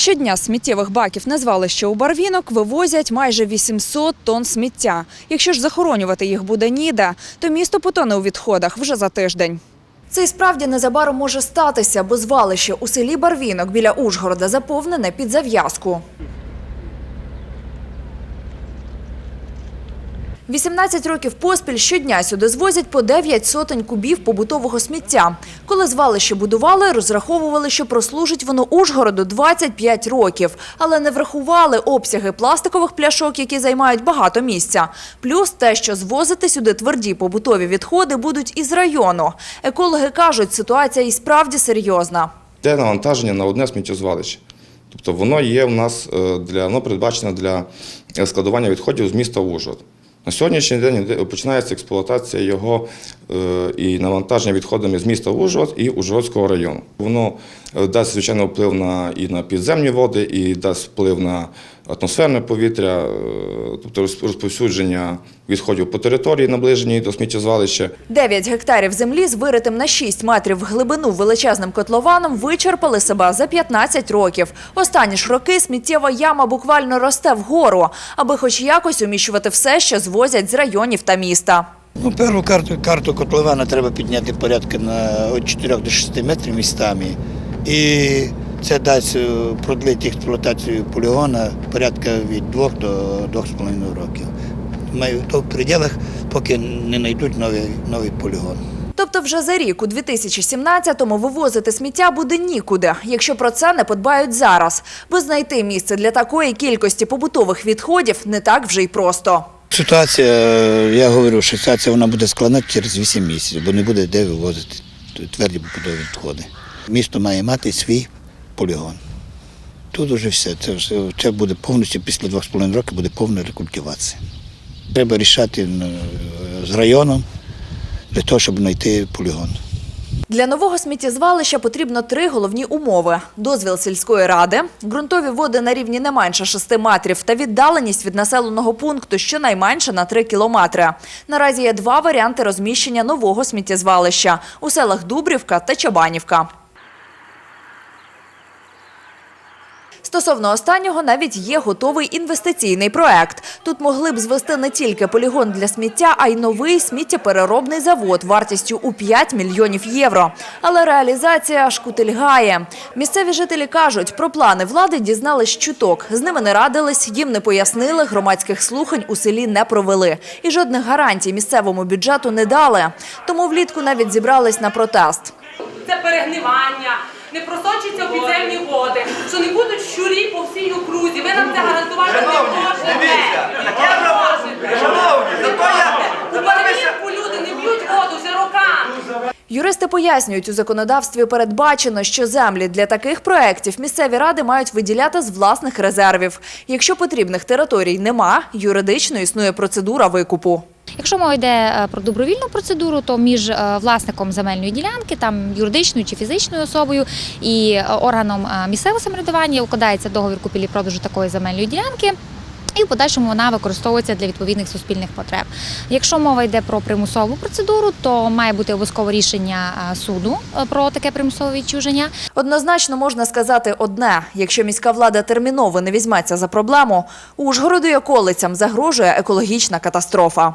Щодня сміттєвих баків на звалище у Барвінок вивозять майже 800 тонн сміття. Якщо ж захоронювати їх буде ніде, то місто потоне у відходах вже за тиждень. Це і справді незабаром може статися, бо звалище у селі Барвінок біля Ужгорода заповнене під зав'язку. 18 років поспіль щодня сюди звозять по 9 сотень кубів побутового сміття. Коли звалище будували, розраховували, що прослужить воно Ужгороду 25 років, але не врахували обсяги пластикових пляшок, які займають багато місця. Плюс те, що звозити сюди тверді побутові відходи будуть із району. Екологи кажуть, ситуація і справді серйозна. Йде навантаження на одне сміттєзвалище. Тобто воно є у нас е, для воно передбачено для складування відходів з міста Ужгород. На сьогоднішній день починається експлуатація його і навантаження відходами з міста Ужгород і Ужгородського району. Воно е, дасть звичайно вплив на і на підземні води, і дасть вплив на атмосферне повітря, е, тобто розп- розповсюдження відходів по території, наближеній до сміттєзвалища. 9 гектарів землі з виритим на 6 метрів в глибину величезним котлованом вичерпали себе за 15 років. Останні ж роки сміттєва яма буквально росте вгору, аби хоч якось уміщувати все, що звозять з районів та міста. Ну, першу карту, карту котлована треба підняти порядка на від 4 до 6 метрів містами. І це дасть е, продлити експлуатацію полігона порядка від 2 до 2,5 років. Маю то в пределах, поки не знайдуть новий, новий полігон. Тобто вже за рік, у 2017-му, вивозити сміття буде нікуди, якщо про це не подбають зараз. Бо знайти місце для такої кількості побутових відходів не так вже й просто. Ситуація, е, я говорю, що ситуація вона буде складна через 8 місяців, бо не буде де вивозити тверді побутові відходи. Місто має мати свій полігон. Тут уже все. Це, це буде повністю після 2,5 років буде повна рекультивація. Треба рішати е, з районом для того, щоб знайти полігон. Для нового сміттєзвалища потрібно три головні умови: дозвіл сільської ради, ґрунтові води на рівні не менше 6 метрів та віддаленість від населеного пункту щонайменше на 3 кілометри. Наразі є два варіанти розміщення нового сміттєзвалища у селах Дубрівка та Чабанівка. Стосовно останнього навіть є готовий інвестиційний проект. Тут могли б звести не тільки полігон для сміття, а й новий сміттєпереробний завод вартістю у 5 мільйонів євро. Але реалізація шкутильгає. Місцеві жителі кажуть, про плани влади дізнались чуток. З ними не радились, їм не пояснили, громадських слухань у селі не провели. І жодних гарантій місцевому бюджету не дали. Тому влітку навіть зібрались на протест. це перегнивання, не просочаться в підземні води, що не будуть щурі по всій окрузі. Ви нам це гарантувати не можете. У Барвінку люди не п'ють воду вже роками. Юристи пояснюють, у законодавстві передбачено, що землі для таких проєктів місцеві ради мають виділяти з власних резервів. Якщо потрібних територій нема, юридично існує процедура викупу. Якщо мова йде е, про добровільну процедуру, то між е, власником земельної ділянки, там юридичною чи фізичною особою і е, органом місцевого самоврядування укладається договір купівлі-продажу такої земельної ділянки. І в подальшому вона використовується для відповідних суспільних потреб. Якщо мова йде про примусову процедуру, то має бути обов'язково рішення суду про таке примусове відчуження. Однозначно можна сказати одне: якщо міська влада терміново не візьметься за проблему, Ужгороду і околицям загрожує екологічна катастрофа.